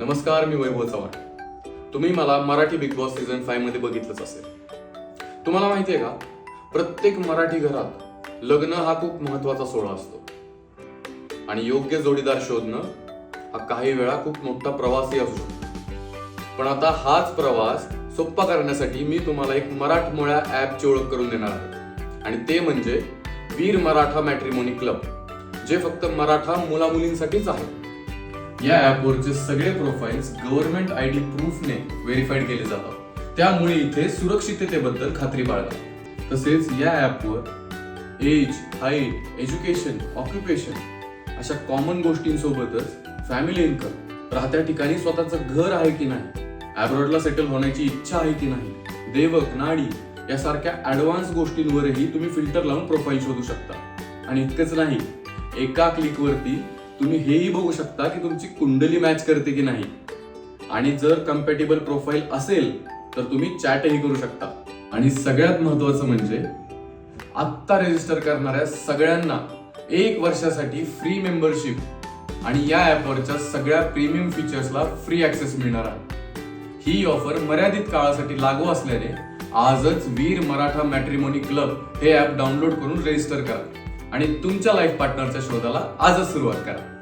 नमस्कार मी वैभव चव्हाण. तुम्ही मला मराठी बिग बॉस सीझन फाईव्हमध्ये बघितलंच असेल. तुम्हाला माहिती आहे का? प्रत्येक मराठी घरात लग्न हा खूप महत्त्वाचा सोहळा असतो. आणि योग्य जोडीदार शोधणं हा काही वेळा खूप मोठा प्रवासही असू शकतो. पण आता हाच प्रवास सोप्पा करण्यासाठी मी तुम्हाला एक मराठमोळ्या ॲपची ओळख करून देणार आहे. आणि ते म्हणजे वीर मराठा मॅट्रिमोनी क्लब जे फक्त मराठा मुला मुलींसाठीच आहे. या ॲपवरचे सगळे प्रोफाईल्स गव्हर्नमेंट आय डी प्रूफने व्हेरीफाईड केले जातात. त्यामुळे इथे सुरक्षिततेबद्दल खात्री बाळगा तसेच या ॲपवर एज हाईट एज्युकेशन ऑक्युपेशन अशा कॉमन गोष्टींसोबतच फॅमिली इन्कम राहत्या ठिकाणी स्वतःचं घर आहे की नाही ॲब्रॉडला सेटल होण्याची इच्छा आहे की नाही देवक नाडी यासारख्या ऍडव्हान्स गोष्टींवरही तुम्ही फिल्टर लावून प्रोफाईल शोधू शकता. आणि इतकंच नाही एका क्लिकवरती तुम्ही हेही बघू शकता की तुमची कुंडली मॅच करते की नाही. आणि जर कम्पॅटेबल प्रोफाईल असेल तर तुम्ही चॅटही करू शकता. आणि सगळ्यात महत्वाचं म्हणजे आत्ता रजिस्टर करणाऱ्या सगळ्यांना एक वर्षासाठी फ्री मेंबरशिप आणि या ऍपवरच्या सगळ्या प्रीमियम फीचर्सला फ्री ऍक्सेस मिळणार आहे. ही ऑफर मर्यादित काळासाठी लागू असल्याने आजच वीर मराठा मॅट्रिमोनी क्लब हे ऍप डाउनलोड करून रजिस्टर करा. आणि तुमच्या लाईफ पार्टनरच्या शोधाला आजच सुरुवात करा.